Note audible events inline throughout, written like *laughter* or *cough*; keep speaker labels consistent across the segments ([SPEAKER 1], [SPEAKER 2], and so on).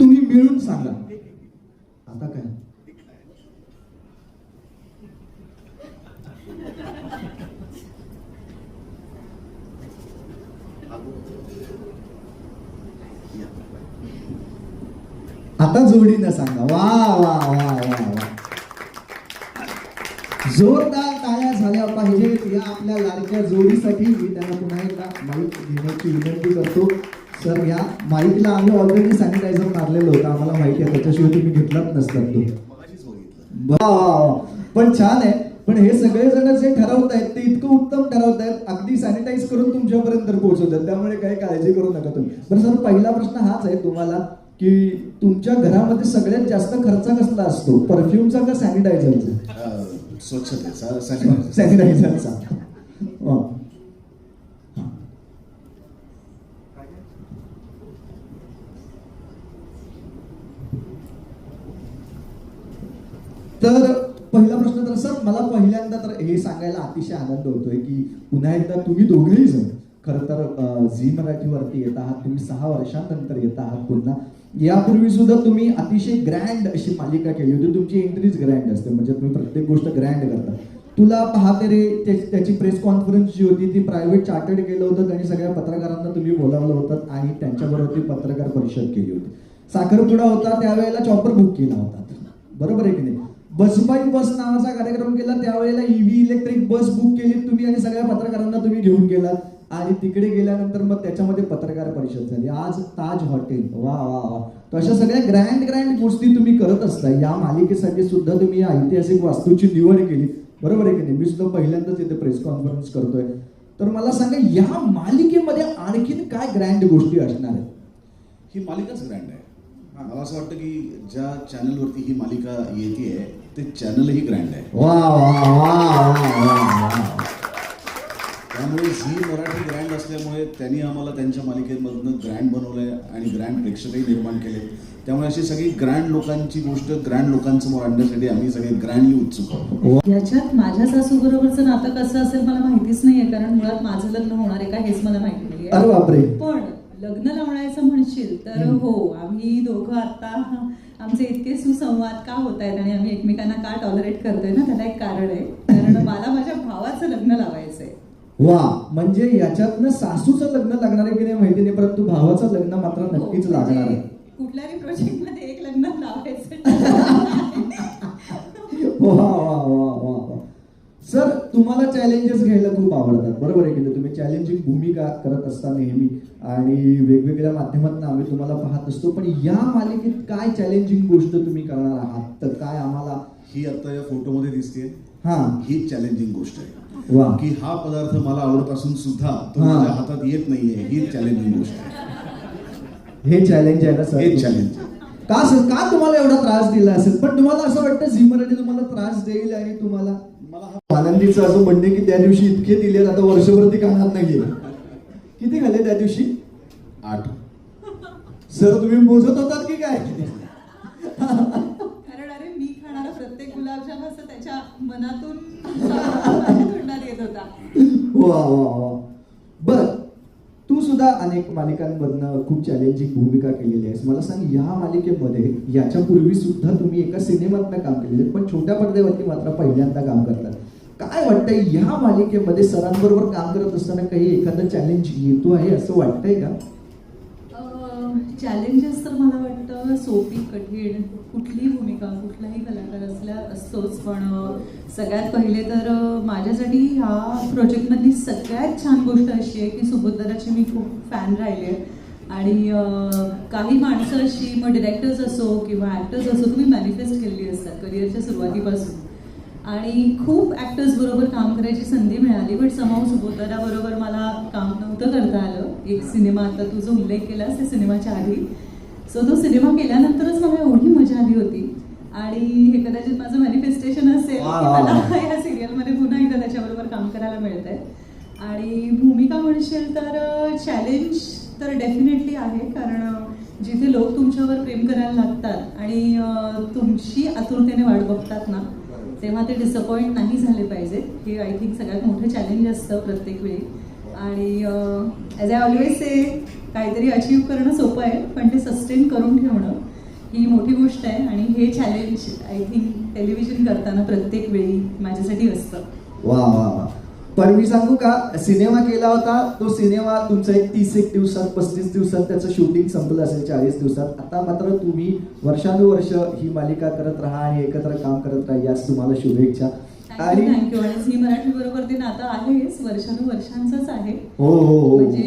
[SPEAKER 1] तुम्ही मिळून सांगा. आता काय? आता जोडीनं सांगा. वा वा वा वा वा. जोरदार टाळ्या झाल्या पाहिजेत. या आपल्या लाडक्या जोडीसाठी मी त्यांना पुन्हा एकदा माहीत घेण्याची विनंती करतो. सर या माईकला आम्ही ऑलरेडी सॅनिटायझर मारलेलं होतं. आम्हाला माहिती आहे त्याच्याशिवाय तुम्ही घेतलाच नसतात तो. पण छान आहे. पण हे सगळे जण जे ठरवत आहेत ते इतकं उत्तम ठरवत आहेत अगदी सॅनिटाईज करून तुमच्यापर्यंत पोहोचवतात. त्यामुळे काही काळजी करू नका तुम्ही. बरं सर पहिला प्रश्न हाच आहे तुम्हाला की तुमच्या घरामध्ये सगळ्यात जास्त खर्च कसला असतो? परफ्यूमचा का सॅनिटायझरचा
[SPEAKER 2] स्वच्छतेचा सॅनिटायझर
[SPEAKER 1] सॅनिटायझरचा वा. तर पहिला प्रश्न तर सर मला पहिल्यांदा तर हे सांगायला अतिशय आनंद होतोय की पुन्हा एकदा तुम्ही दोघेही जण खरं तर झी मराठीवरती येत आहात तुम्ही सहा वर्षांनंतर येत आहात पुन्हा. यापूर्वी सुद्धा तुम्ही अतिशय ग्रँड अशी मालिका केली होती तुमची एंट्रीज ग्रँड असते म्हणजे तुम्ही प्रत्येक गोष्ट ग्रँड करता. तुला पाहते रे त्याची प्रेस कॉन्फरन्स जी होती ती प्रायव्हेट चार्टर्ड केलं होतं आणि सगळ्या पत्रकारांना तुम्ही बोलावलं होतं आणि त्यांच्याबरोबर ती पत्रकार परिषद केली होती. साखरपुडा होता त्यावेळेला चॉपर बुक केला होता. बरोबर आहे की नाही? बसबाई बस नावाचा कार्यक्रम केला. त्यावेळेला ईव्ही इलेक्ट्रिक बस बुक केली. तुम्ही आणि सगळ्या पत्रकारांना तुम्ही घेऊन गेलात. आणि तिकडे गेल्यानंतर मग त्याच्यामध्ये पत्रकार परिषद झाली. आज ताज हॉटेल. वा वा वा. तर अशा सगळ्या ग्रँड ग्रँड गोष्टी तुम्ही करत असता या मालिकेसाठी सुद्धा तुम्ही या ऐतिहासिक वास्तूची निवड केली. बरोबर आहे की नाही? मी सुद्धा पहिल्यांदाच इथे प्रेस कॉन्फरन्स करतोय. तर मला सांगा या मालिकेमध्ये आणखीन काय ग्रँड गोष्टी असणार आहेत?
[SPEAKER 2] ही मालिकाच ग्रँड आहे. मला असं वाटतं की ज्या चॅनलवरती ही मालिका येते ते चॅनलही ग्रँड आहे.
[SPEAKER 1] वा वा वा वा वा वा
[SPEAKER 2] त्यामुळे झी मराठी ग्रँड असल्यामुळे त्यांनी आम्हाला त्यांच्या मालिकेमधनं ग्रँड बनवलंय आणि ग्रँड प्रेक्षकही निर्माण केले त्यामुळे अशी सगळी ग्रँड लोकांची गोष्ट ग्रँड लोकांसमोर आणण्यासाठी आम्ही सगळे ग्रँडली उत्सुक आहोत.
[SPEAKER 3] ह्याच्यात माझ्या सासू बरोबरचं नातं कसं असेल मला माहितीच नाहीये कारण मुळात माझं लग्न होणार आहे का हेच मला माहिती नाहीये.
[SPEAKER 1] अरे बापरे.
[SPEAKER 3] पण लग्न लावण्याचं म्हणशील तर. हो आम्ही दोघं आता आमचे इतके सुसंवाद का होत आहेत आणि आम्ही एकमेकांना का टॉलरेट करतोय ना त्याला एक कारण आहे. कारण मला माझ्या भावाचं लग्न लावायचंय.
[SPEAKER 1] वा म्हणजे याच्यातनं सासूचं लग्न लागणार आहे की नाही माहिती नाही परंतु भावाचं लग्न मात्र
[SPEAKER 3] हो,
[SPEAKER 1] नक्कीच लागणार
[SPEAKER 3] म्हणजे
[SPEAKER 1] आहे.
[SPEAKER 3] कुठल्याही प्रोजेक्टमध्ये एक लग्न लावायचं
[SPEAKER 1] वा वा वा वा वा सर तुम्हाला चॅलेंजेस घ्यायला खूप आवडतात. बरोबर आहे की? तुम्ही चॅलेंजिंग भूमिका करत असता नेहमी आणि वेगवेगळ्या माध्यमातून आम्ही तुम्हाला पाहत असतो. पण या मालिकेत काय चॅलेंजिंग गोष्ट तुम्ही करणार आहात? तर काय आम्हाला
[SPEAKER 2] ही आता या फोटोमध्ये दिसते
[SPEAKER 1] हा.
[SPEAKER 2] ही चॅलेंजिंग गोष्ट आहे.
[SPEAKER 1] वा.
[SPEAKER 2] की हा पदार्थ मला आवडत असून सुद्धा तो. माझ्या हातात येत नाहीये. ही चॅलेंजिंग गोष्ट आहे.
[SPEAKER 1] हे चॅलेंज आहे ना सर
[SPEAKER 2] हे चॅलेंज
[SPEAKER 1] का सर का तुम्हाला एवढा त्रास दिला असेल? पण तुम्हाला असं वाटतं झी मराठी तुम्हाला त्रास देईल आणि तुम्हाला
[SPEAKER 2] मला
[SPEAKER 1] आनंदीचं असं म्हणणे की त्या दिवशी इतके दिले आता वर्षभर ते कामात नाहीये किती खाल्ले त्या दिवशी?
[SPEAKER 2] आठ.
[SPEAKER 1] सर तुम्ही मोजत होतात की काय?
[SPEAKER 3] कारण अरे मी खाणारा प्रत्येक गुलाबजाम असं त्याच्या मनातून माझ्या तोंडात येत होता.
[SPEAKER 1] वा वा वा. बर. तू सुद्धा अनेक मालिकांमधनं खूप चॅलेंजिंग भूमिका केलेली आहेस. मला सांग या मालिकेमध्ये याच्या पूर्वी सुद्धा तुम्ही एका सिनेमातनं काम केलेलं पण छोट्या पडद्यावरती मात्र पहिल्यांदा काम करतात. काय वाटतंय? ह्या मालिकेमध्ये सरांबरोबर काम करत असताना काही एखादं चॅलेंज येतो आहे असं वाटतंय का?
[SPEAKER 3] चॅलेंजेस तर मला वाटतं सोपी कठीण कुठलीही भूमिका कुठलाही कलाकार असल्या असतोच. पण सगळ्यात पहिले तर माझ्यासाठी ह्या प्रोजेक्टमधली सगळ्यात छान गोष्ट अशी आहे की सुभद्राची मी खूप फॅन राहिले आहे. आणि काही माणसं अशी मग डिरेक्टर्स असो किंवा ॲक्टर्स असो तुम्ही मॅनिफेस्ट केलेली असतात करिअरच्या सुरुवातीपासून. आणि खूप ॲक्टर्स बरोबर काम करायची संधी मिळाली बट समाव सुबोधरा बरोबर मला काम नव्हतं करता आलं. एक सिनेमा आता तू जो उल्लेख केलास त्या सिनेमाच्या आधी. सो तो सिनेमा केल्यानंतरच मला एवढी मजा आली होती. आणि हे कदाचित माझं मॅनिफेस्टेशन असेल की. मला या सिरियलमध्ये पुन्हा एकदा त्याच्याबरोबर काम करायला मिळत आहे आणि भूमिका म्हणशील तर चॅलेंज तर डेफिनेटली आहे कारण जिथे लोक तुमच्यावर प्रेम करायला लागतात आणि तुमची आतुरतेने वाट बघतात ना तेव्हा ते डिसअपॉइंट नाही झाले पाहिजे. हे आय थिंक सगळ्यात मोठं चॅलेंज असतं प्रत्येक वेळी. आणि ॲज आय ऑलवेज से काहीतरी अचीव करणं सोपं आहे पण ते सस्टेन करून ठेवणं ही मोठी गोष्ट आहे. आणि हे चॅलेंज आय थिंक टेलिव्हिजन करताना प्रत्येक वेळी माझ्यासाठी असतं.
[SPEAKER 1] वा वा वा. पण मी सांगू का? सिनेमा केला होता तो सिनेमा तुमचा एक तीस एक दिवसात पस्तीस दिवसात त्याचं शूटिंग संपलं असेल चाळीस दिवसात. आता मात्र तुम्ही वर्षानुवर्ष ही मालिका करत राहा आणि एकत्र काम करत राहा याच तुम्हाला शुभेच्छा. आणि
[SPEAKER 3] थँक्यू आणि झी मराठी बरोबर ते नातं आहेच वर्षानुवर्षांचंच आहे.
[SPEAKER 1] हो हो हो.
[SPEAKER 3] म्हणजे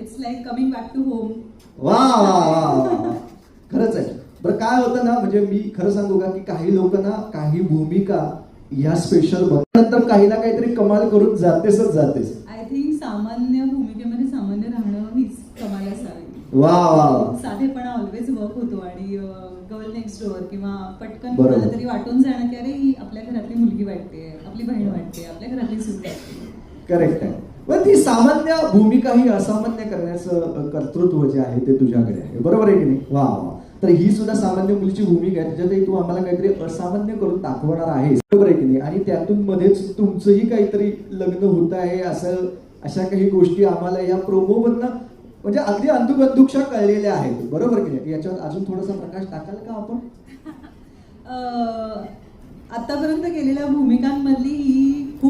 [SPEAKER 3] it's like coming back to home
[SPEAKER 1] वा वा वा. खरंच आहे. बरं काय होतं ना म्हणजे मी खरं सांगू का की काही लोक ना काही भूमिका या स्पेशल नंतर काही ना काहीतरी कमाल करून जातेच जातेच
[SPEAKER 3] आय थिंक सामान्य भूमिकेमध्ये सामान्य राहणं हीच कमाल असावी
[SPEAKER 1] वा वा
[SPEAKER 3] साधेपणा ऑलवेज वर्क होतो आणि गर्ल नेक्स्ट डोअर किंवा पटकन. कोणाला तरी वाटून जाणं की अरे ही आपल्या घरातली मुलगी वाटते आपली बहीण वाटते आपल्या घरातली सूट वाटते.
[SPEAKER 1] करेक्ट आहे. पण ती सामान्य भूमिका ही असामान्य करण्याचं कर्तृत्व जे आहे ते तुझ्याकडे आहे. बरोबर आहे की नाही? वा वा. तर ही सुद्धा सामान्य मुलीची भूमिका आहे. त्याच्यातही तू आम्हाला काहीतरी असामान्य करून दाखवणार आहेस. बरोबर आहे की नाही? आणि त्यातून मध्येच तुमचंही काहीतरी लग्न होत आहे असं अशा काही गोष्टी आम्हाला या प्रोमो मधनं म्हणजे अगदी अंधुक अंधुकशा कळलेल्या आहेत. बरोबर की नाही? याच्यावर अजून थोडासा प्रकाश टाकाल का आपण? *laughs*
[SPEAKER 3] आतापर्यंत केलेल्या भूमिकांमधली ही खूप